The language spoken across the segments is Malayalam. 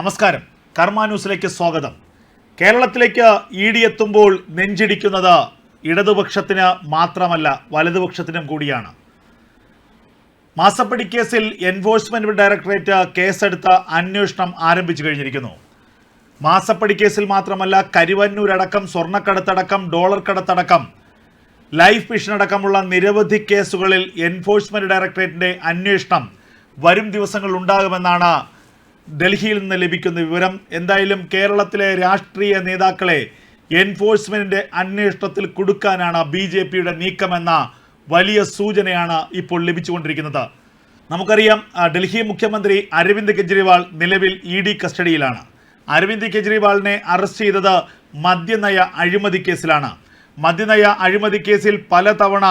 നമസ്കാരം. കർമ്മ ന്യൂസിലേക്ക് സ്വാഗതം. കേരളത്തിലേക്ക് ഇ ഡി എത്തുമ്പോൾ നെഞ്ചിടിക്കുന്നത് ഇടതുപക്ഷത്തിന് മാത്രമല്ല വലതുപക്ഷത്തിനും കൂടിയാണ്. മാസപ്പടി കേസിൽ എൻഫോഴ്സ്മെന്റ് ഡയറക്ടറേറ്റ് കേസെടുത്ത അന്വേഷണം ആരംഭിച്ചു കഴിഞ്ഞിരിക്കുന്നു. മാസപ്പടി കേസിൽ മാത്രമല്ല കരുവന്നൂരടക്കം സ്വർണക്കടത്തടക്കം ഡോളർ കടത്തടക്കം ലൈഫ് മിഷൻ അടക്കമുള്ള നിരവധി കേസുകളിൽ എൻഫോഴ്സ്മെന്റ് ഡയറക്ടറേറ്റിന്റെ അന്വേഷണം വരും ദിവസങ്ങളിൽ ഉണ്ടാകുമെന്നാണ് ഡൽഹിയിൽ നിന്ന് ലഭിക്കുന്ന വിവരം എന്തായാലും കേരളത്തിലെ രാഷ്ട്രീയ നേതാക്കളെ എൻഫോഴ്സ്മെന്റിന്റെ അന്വേഷണത്തിൽ കുടുക്കാനാണ് ബി ജെ പിയുടെ നീക്കമെന്ന വലിയ സൂചനയാണ് ഇപ്പോൾ ലഭിച്ചുകൊണ്ടിരിക്കുന്നത്. നമുക്കറിയാം ഡൽഹി മുഖ്യമന്ത്രി അരവിന്ദ് കെജ്രിവാൾ നിലവിൽ ഇ ഡി കസ്റ്റഡിയിലാണ്. അരവിന്ദ് കെജ്രിവാളിനെ അറസ്റ്റ് ചെയ്തത് മദ്യനയ അഴിമതി കേസിലാണ്. മദ്യനയ അഴിമതി കേസിൽ പലതവണ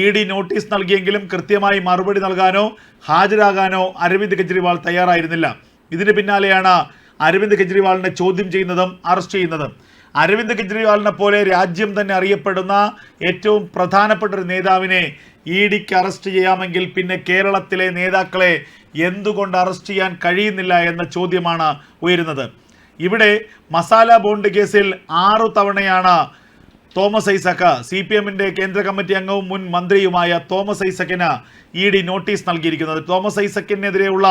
ഇ ഡി നോട്ടീസ് നൽകിയെങ്കിലും കൃത്യമായി മറുപടി നൽകാനോ ഹാജരാകാനോ അരവിന്ദ് കെജ്രിവാൾ തയ്യാറായിരുന്നില്ല. ഇതിന് പിന്നാലെയാണ് അരവിന്ദ് കെജ്രിവാളിനെ ചോദ്യം ചെയ്യുന്നതും അറസ്റ്റ് ചെയ്യുന്നതും. അരവിന്ദ് കെജ്രിവാളിനെ പോലെ രാജ്യം തന്നെ അറിയപ്പെടുന്ന ഏറ്റവും പ്രധാനപ്പെട്ട ഒരു നേതാവിനെ ഇ ഡിക്ക് അറസ്റ്റ് ചെയ്യാമെങ്കിൽ പിന്നെ കേരളത്തിലെ നേതാക്കളെ എന്തുകൊണ്ട് അറസ്റ്റ് ചെയ്യാൻ കഴിയുന്നില്ല എന്ന ചോദ്യമാണ് ഉയരുന്നത്. ഇവിടെ മസാല ബോണ്ട് കേസിൽ ആറു തവണയാണ് തോമസ് ഐസക്ക് സി പി എമ്മിന്റെ കേന്ദ്ര കമ്മിറ്റി അംഗവും മുൻ മന്ത്രിയുമായ തോമസ് ഐസക്കിന് ഇ ഡി നോട്ടീസ് നൽകിയിരിക്കുന്നത്. തോമസ് ഐസക്കിനെതിരെയുള്ള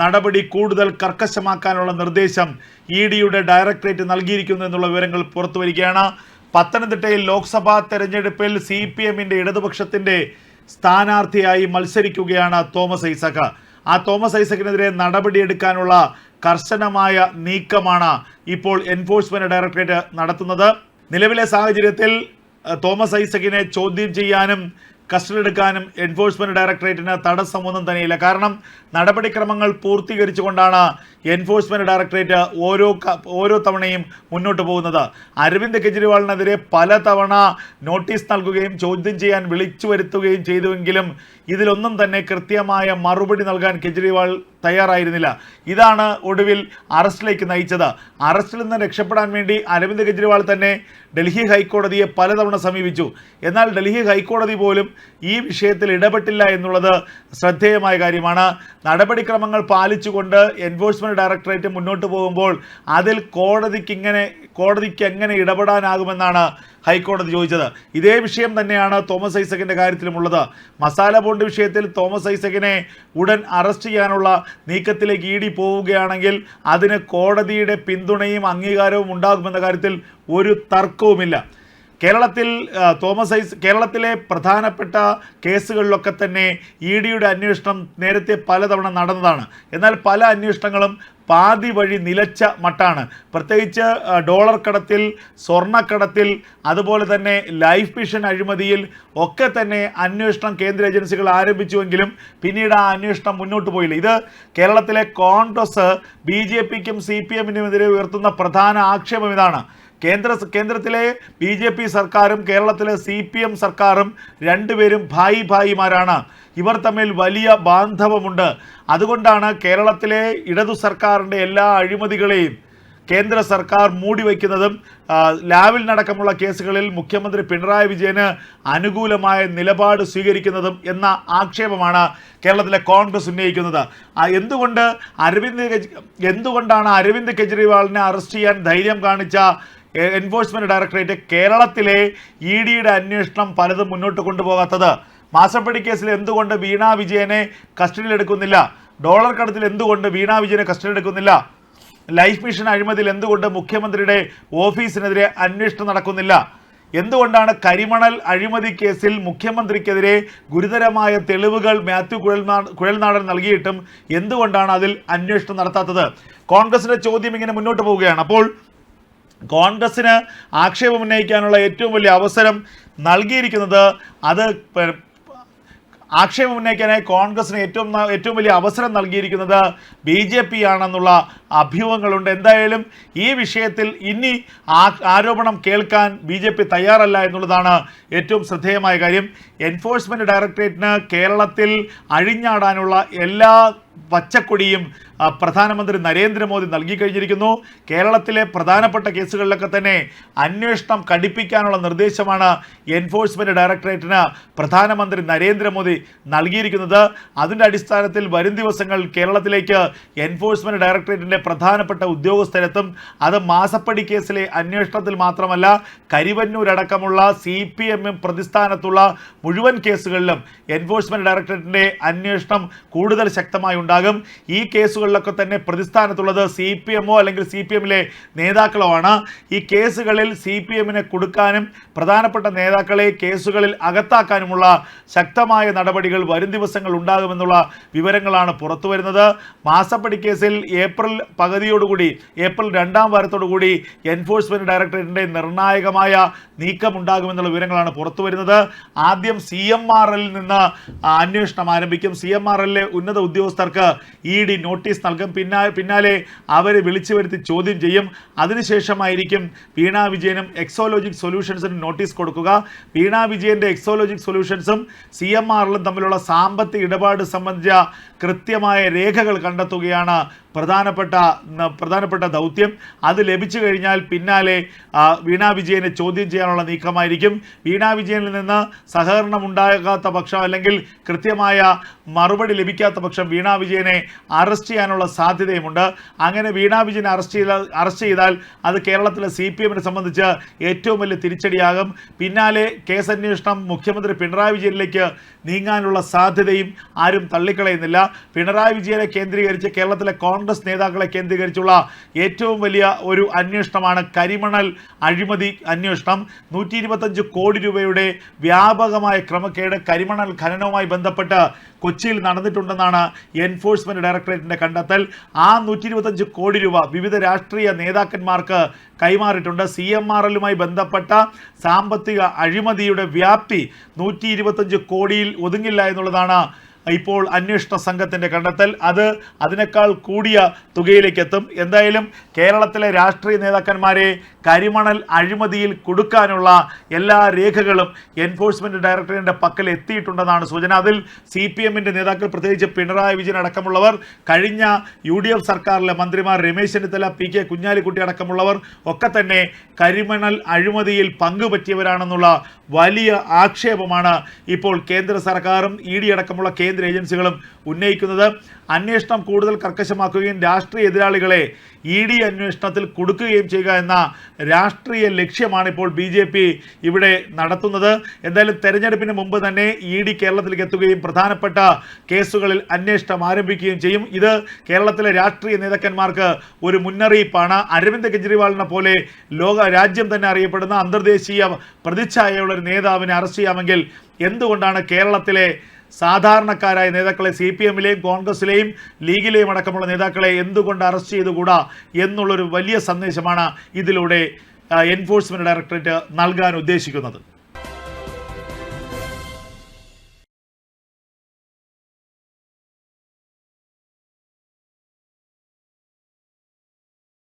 നടപടി കൂടുതൽ കർക്കശമാക്കാനുള്ള നിർദ്ദേശം ഇ ഡിയുടെ ഡയറക്ടറേറ്റ് നൽകിയിരിക്കുന്നു എന്നുള്ള വിവരങ്ങൾ പുറത്തുവരികയാണ് പത്തനംതിട്ടയിൽ ലോക്സഭാ തെരഞ്ഞെടുപ്പിൽ സി പി എമ്മിന്റെ ഇടതുപക്ഷത്തിന്റെ സ്ഥാനാർത്ഥിയായി മത്സരിക്കുകയാണ് തോമസ് ഐസക്ക് ആ തോമസ് ഐസക്കിനെതിരെ നടപടിയെടുക്കാനുള്ള കർശനമായ നീക്കമാണ് ഇപ്പോൾ എൻഫോഴ്സ്മെന്റ് ഡയറക്ടറേറ്റ് നടത്തുന്നത്. നിലവിലെ സാഹചര്യത്തിൽ തോമസ് ഐസക്കിനെ ചോദ്യം ചെയ്യാനും കസ്റ്റഡി എടുക്കാനും എൻഫോഴ്സ്മെന്റ് ഡയറക്ടറേറ്റിന് തടസ്സമൊന്നും തന്നെയില്ല. കാരണം നടപടിക്രമങ്ങൾ പൂർത്തീകരിച്ചുകൊണ്ടാണ് എൻഫോഴ്സ്മെന്റ് ഡയറക്ടറേറ്റ് ഓരോ ഓരോ തവണയും മുന്നോട്ട് പോകുന്നത്. അരവിന്ദ് കെജ്രിവാളിനെതിരെ പലതവണ നോട്ടീസ് നൽകുകയും ചോദ്യം ചെയ്യാൻ വിളിച്ചു വരുത്തുകയും ചെയ്തുവെങ്കിലും ഇതിലൊന്നും തന്നെ കൃത്യമായ മറുപടി നൽകാൻ കെജ്രിവാൾ തയ്യാറായിരുന്നില്ല. ഇതാണ് ഒടുവിൽ അറസ്റ്റിലേക്ക് നയിച്ചത്. അറസ്റ്റിൽ നിന്ന് രക്ഷപ്പെടാൻ വേണ്ടി അരവിന്ദ് കെജ്രിവാൾ തന്നെ ഡൽഹി ഹൈക്കോടതിയെ പലതവണ സമീപിച്ചു. എന്നാൽ ഡൽഹി ഹൈക്കോടതി പോലും ഈ വിഷയത്തിൽ ഇടപെട്ടില്ല എന്നുള്ളത് ശ്രദ്ധേയമായ കാര്യമാണ്. നടപടിക്രമങ്ങൾ പാലിച്ചുകൊണ്ട് എൻഫോഴ്സ്മെന്റ് ഡയറക്ടറേറ്റ് മുന്നോട്ട് പോകുമ്പോൾ അതിൽ കോടതിക്ക് ഇങ്ങനെ കോടതിക്ക് എങ്ങനെ ഇടപെടാനാകുമെന്നാണ് ഹൈക്കോടതി ചോദിച്ചത്. ഇതേ വിഷയം തന്നെയാണ് തോമസ് ഐസക്കിന്റെ കാര്യത്തിലുമുള്ളത്. മസാല ബോണ്ട് വിഷയത്തിൽ തോമസ് ഐസക്കിനെ ഉടൻ അറസ്റ്റ് ചെയ്യാനുള്ള നീക്കത്തിലേക്ക് ഡി പോവുകയാണെങ്കിൽ അതിന് കോടതിയുടെ പിന്തുണയും അംഗീകാരവും ഉണ്ടാകുമെന്ന കാര്യത്തിൽ ഒരു തർക്കവുമില്ല. കേരളത്തിൽ തോമസ് ഐസ് കേരളത്തിലെ പ്രധാനപ്പെട്ട കേസുകളിലൊക്കെ തന്നെ ഇ ഡിയുടെ അന്വേഷണം നേരത്തെ പലതവണ നടന്നതാണ്. എന്നാൽ പല അന്വേഷണങ്ങളും പാതി വഴി നിലച്ച മട്ടാണ്. പ്രത്യേകിച്ച് ഡോളർ കടത്തിൽ സ്വർണക്കടത്തിൽ അതുപോലെ തന്നെ ലൈഫ് മിഷൻ അഴിമതിയിൽ ഒക്കെ തന്നെ അന്വേഷണം കേന്ദ്ര ഏജൻസികൾ ആരംഭിച്ചുവെങ്കിലും പിന്നീട് ആ അന്വേഷണം മുന്നോട്ട് പോയില്ല. ഇത് കേരളത്തിലെ കോൺഗ്രസ് ബി ജെ പിക്കും സി പി എമ്മിനുമെതിരെ ഉയർത്തുന്ന പ്രധാന ആക്ഷേപം ഇതാണ്. കേന്ദ്ര കേന്ദ്രത്തിലെ ബി ജെ പി സർക്കാരും കേരളത്തിലെ സി പി എം സർക്കാരും രണ്ടുപേരും ഭായി ഭായിമാരാണ്. ഇവർ തമ്മിൽ വലിയ ബാന്ധവമുണ്ട്. അതുകൊണ്ടാണ് കേരളത്തിലെ ഇടതു സർക്കാരിന്റെ എല്ലാ അഴിമതികളെയും കേന്ദ്ര സർക്കാർ മൂടിവെക്കുന്നതും ലാവിൽ നടക്കമുള്ള കേസുകളിൽ മുഖ്യമന്ത്രി പിണറായി വിജയന് അനുകൂലമായ നിലപാട് സ്വീകരിക്കുന്നതും എന്ന ആക്ഷേപമാണ് കേരളത്തിലെ കോൺഗ്രസ് ഉന്നയിക്കുന്നത്. എന്തുകൊണ്ട് അരവിന്ദ് എന്തുകൊണ്ടാണ് അരവിന്ദ് കെജ്രിവാളിനെ അറസ്റ്റ് ചെയ്യാൻ ധൈര്യം കാണിച്ച എൻഫോഴ്സ്മെന്റ് ഡയറക്ടറേറ്റ് കേരളത്തിലെ ഇ ഡിയുടെ അന്വേഷണം പലതും മുന്നോട്ട് കൊണ്ടുപോകാത്തത്. മാസപ്പടി കേസിൽ എന്തുകൊണ്ട് വീണ വിജയനെ കസ്റ്റഡിയിൽ എടുക്കുന്നില്ല? ഡോളർ കടത്തിൽ എന്തുകൊണ്ട് വീണ വിജയനെ കസ്റ്റഡിയിലെടുക്കുന്നില്ല ലൈഫ് മിഷൻ അഴിമതിയിൽ എന്തുകൊണ്ട് മുഖ്യമന്ത്രിയുടെ ഓഫീസിനെതിരെ അന്വേഷണം നടക്കുന്നില്ല? എന്തുകൊണ്ടാണ് കരിമണൽ അഴിമതി കേസിൽ മുഖ്യമന്ത്രിക്കെതിരെ ഗുരുതരമായ തെളിവുകൾ മാത്യു കുഴൽനാ കുഴൽനാടൻ നൽകിയിട്ടും എന്തുകൊണ്ടാണ് അതിൽ അന്വേഷണം നടത്താത്തത്? കോൺഗ്രസിന്റെ ചോദ്യം ഇങ്ങനെ മുന്നോട്ട് പോവുകയാണ്. അപ്പോൾ കോൺഗ്രസിന് ആക്ഷേപം ഉന്നയിക്കാനുള്ള ഏറ്റവും വലിയ അവസരം നൽകിയിരിക്കുന്നത് അത് ആക്ഷേപം ഉന്നയിക്കാനായി കോൺഗ്രസിന് ഏറ്റവും ഏറ്റവും വലിയ അവസരം നൽകിയിരിക്കുന്നത് ബി ജെ പി ആണെന്നുള്ള അഭ്യൂഹങ്ങളുണ്ട്. എന്തായാലും ഈ വിഷയത്തിൽ ഇനി ആരോപണം കേൾക്കാൻ ബി ജെ പി തയ്യാറല്ല എന്നുള്ളതാണ് ഏറ്റവും ശ്രദ്ധേയമായ കാര്യം. എൻഫോഴ്സ്മെന്റ് ഡയറക്ടറേറ്റിന് കേരളത്തിൽ അഴിഞ്ഞാടാനുള്ള എല്ലാ പച്ചക്കൊടിയും പ്രധാനമന്ത്രി നരേന്ദ്രമോദി നൽകി കഴിഞ്ഞിരിക്കുന്നു കേരളത്തിലെ പ്രധാനപ്പെട്ട കേസുകളിലൊക്കെ തന്നെ അന്വേഷണം കടുപ്പിക്കാനുള്ള നിർദ്ദേശമാണ് എൻഫോഴ്സ്മെന്റ് ഡയറക്ടറേറ്റിന് പ്രധാനമന്ത്രി നരേന്ദ്രമോദി നൽകിയിരിക്കുന്നത്. അതിന്റെ അടിസ്ഥാനത്തിൽ വരും ദിവസങ്ങൾ കേരളത്തിലേക്ക് എൻഫോഴ്സ്മെന്റ് ഡയറക്ടറേറ്റിന്റെ പ്രധാനപ്പെട്ട ഉദ്യോഗസ്ഥരെത്തും. അത് മാസപ്പടി കേസിലെ അന്വേഷണത്തിൽ മാത്രമല്ല കരിവന്നൂരടക്കമുള്ള സി പി എമ്മും പ്രതിസ്ഥാനത്തുള്ള മുഴുവൻ കേസുകളിലും എൻഫോഴ്സ്മെന്റ് ഡയറക്ടറേറ്റിന്റെ അന്വേഷണം കൂടുതൽ ശക്തമായി ഉണ്ടാകും. ഈ കേസുകളിലൊക്കെ തന്നെ പ്രതിസ്ഥാനത്തുള്ളത് സി പി എമ്മോ അല്ലെങ്കിൽ സി പി എമ്മിലെ നേതാക്കളോ ആണ് ഈ കേസുകളിൽ സി പി എമ്മിനെ കൊടുക്കാനും പ്രധാനപ്പെട്ട നേതാക്കളെ കേസുകളിൽ അകത്താക്കാനുമുള്ള ശക്തമായ നടപടികൾ വരും ദിവസങ്ങൾ ഉണ്ടാകുമെന്നുള്ള വിവരങ്ങളാണ് പുറത്തു വരുന്നത്. മാസപ്പടി കേസിൽ ഏപ്രിൽ പകുതിയോടുകൂടി ഏപ്രിൽ രണ്ടാം വാരത്തോടുകൂടി എൻഫോഴ്സ്മെന്റ് ഡയറക്ടറേറ്റിന്റെ നിർണായകമായ നീക്കം ഉണ്ടാകുമെന്നുള്ള വിവരങ്ങളാണ് പുറത്തു വരുന്നത്. ആദ്യം സി എം ആർ എല്ലിൽ നിന്ന് അന്വേഷണം ആരംഭിക്കും. സി എം ആർ എല്ലിലെ ഉന്നത ഉദ്യോഗസ്ഥർക്ക് ഇ ഡി നോട്ടീസ് നൽകും. പിന്നാ പിന്നാലെ അവരെ വിളിച്ചു വരുത്തി ചോദ്യം ചെയ്യും. അതിനുശേഷമായിരിക്കും വീണ വിജയനും എക്സോലോജിക് സൊല്യൂഷൻസിന് നോട്ടീസ് കൊടുക്കുക. വീണ വിജയന്റെ എക്സോലോജിക് സൊല്യൂഷൻസും സി എം ആറിലും തമ്മിലുള്ള സാമ്പത്തിക ഇടപാട് സംബന്ധിച്ച കൃത്യമായ രേഖകൾ കണ്ടെത്തുകയാണ് പ്രധാനപ്പെട്ട പ്രധാനപ്പെട്ട ദൗത്യം. അത് ലഭിച്ചു കഴിഞ്ഞാൽ പിന്നാലെ വീണാ വിജയനെ ചോദ്യം ചെയ്യാനുള്ള നീക്കമായിരിക്കും. വീണാ വിജയനിൽ നിന്ന് സഹകരണം ഉണ്ടാകാത്ത പക്ഷം അല്ലെങ്കിൽ കൃത്യമായ മറുപടി ലഭിക്കാത്ത പക്ഷം വീണ വിജയനെ അറസ്റ്റ് ചെയ്യാനുള്ള സാധ്യതയുമുണ്ട്. അങ്ങനെ വീണാ വിജയനെ അറസ്റ്റ് ചെയ്താൽ അറസ്റ്റ് ചെയ്താൽ അത് കേരളത്തിലെ സി പി എമ്മിനെ സംബന്ധിച്ച് ഏറ്റവും വലിയ തിരിച്ചടിയാകും. പിന്നാലെ കേസ് അന്വേഷണം മുഖ്യമന്ത്രി പിണറായി വിജയനിലേക്ക് നീങ്ങാനുള്ള സാധ്യതയും ആരും തള്ളിക്കളയുന്നില്ല. പിണറായി വിജയനെ കേന്ദ്രീകരിച്ച് കേരളത്തിലെ കോൺഗ്രസ് നേതാക്കളെ കേന്ദ്രീകരിച്ചുള്ള ഏറ്റവും വലിയ ഒരു അന്വേഷണമാണ് കരിമണൽ അഴിമതി അന്വേഷണം. നൂറ്റി ഇരുപത്തഞ്ച് കോടി രൂപയുടെ വ്യാപകമായ ക്രമക്കേട് കരിമണൽ ഖനനവുമായി ബന്ധപ്പെട്ട് കൊച്ചിയിൽ നടന്നിട്ടുണ്ടെന്നാണ് എൻഫോഴ്സ്മെന്റ് ഡയറക്ടറേറ്റിന്റെ കണ്ടെത്തൽ. ആ നൂറ്റി ഇരുപത്തഞ്ച് കോടി രൂപ വിവിധ രാഷ്ട്രീയ നേതാക്കന്മാർക്ക് കൈമാറിയിട്ടുണ്ട്. സി എം ആർ എല്ലുമായി ബന്ധപ്പെട്ട സാമ്പത്തിക അഴിമതിയുടെ വ്യാപ്തി നൂറ്റി കോടിയിൽ ഒതുങ്ങില്ല എന്നുള്ളതാണ് ഇപ്പോൾ അന്വേഷണ സംഘത്തിന്റെ കണ്ടെത്തൽ. അത് അതിനേക്കാൾ കൂടിയ തുകയിലേക്ക് എത്തും എന്തായാലും കേരളത്തിലെ രാഷ്ട്രീയ നേതാക്കന്മാരെ കരിമണൽ അഴിമതിയിൽ കൊടുക്കാനുള്ള എല്ലാ രേഖകളും എൻഫോഴ്സ്മെന്റ് ഡയറക്ടറേറ്റിന്റെ പക്കൽ എത്തിയിട്ടുണ്ടെന്നാണ് സൂചന. അതിൽ സി പി എമ്മിന്റെ നേതാക്കൾ പ്രത്യേകിച്ച് പിണറായി വിജയൻ അടക്കമുള്ളവർ കഴിഞ്ഞ യു ഡി എഫ് സർക്കാരിലെ മന്ത്രിമാർ രമേശ് ചെന്നിത്തല പി കെ കുഞ്ഞാലിക്കുട്ടി അടക്കമുള്ളവർ ഒക്കെ തന്നെ കരിമണൽ അഴിമതിയിൽ പങ്കുപറ്റിയവരാണെന്നുള്ള വലിയ ആക്ഷേപമാണ് ഇപ്പോൾ കേന്ദ്ര സർക്കാരും ഇ ഡി അടക്കമുള്ള കേന്ദ്ര ഏജൻസികളും ഉന്നയിക്കുന്നത്. അന്വേഷണം കൂടുതൽ കർക്കശമാക്കുകയും രാഷ്ട്രീയ എതിരാളികളെ ഇ ഡി അന്വേഷണത്തിൽ കൊടുക്കുകയും ചെയ്യുക എന്ന രാഷ്ട്രീയ ലക്ഷ്യമാണ് ഇപ്പോൾ ബി ജെ പി ഇവിടെ നടത്തുന്നത്. എന്തായാലും തെരഞ്ഞെടുപ്പിന് മുമ്പ് തന്നെ ഇ ഡി കേരളത്തിലേക്ക് എത്തുകയും പ്രധാനപ്പെട്ട കേസുകളിൽ അന്വേഷണം ആരംഭിക്കുകയും ചെയ്യും. ഇത് കേരളത്തിലെ രാഷ്ട്രീയ നേതാക്കന്മാർക്ക് ഒരു മുന്നറിയിപ്പാണ്. അരവിന്ദ് കെജ്രിവാളിനെ പോലെ ലോക രാജ്യം തന്നെ അറിയപ്പെടുന്ന അന്തർദേശീയ പ്രതിച്ഛായയുള്ള ഒരു നേതാവിനെ അറസ്റ്റ് ചെയ്യാമെങ്കിൽ എന്തുകൊണ്ടാണ് കേരളത്തിലെ സാധാരണക്കാരായ നേതാക്കളെ സി പി എമ്മിലെയും കോൺഗ്രസിലെയും ലീഗിലെയും അടക്കമുള്ള നേതാക്കളെ എന്തുകൊണ്ട് അറസ്റ്റ് ചെയ്തുകൂടാ എന്നുള്ളൊരു വലിയ സന്ദേശമാണ് ഇതിലൂടെ എൻഫോഴ്സ്മെന്റ് ഡയറക്ടറേറ്റ് നൽകാൻ ഉദ്ദേശിക്കുന്നത്.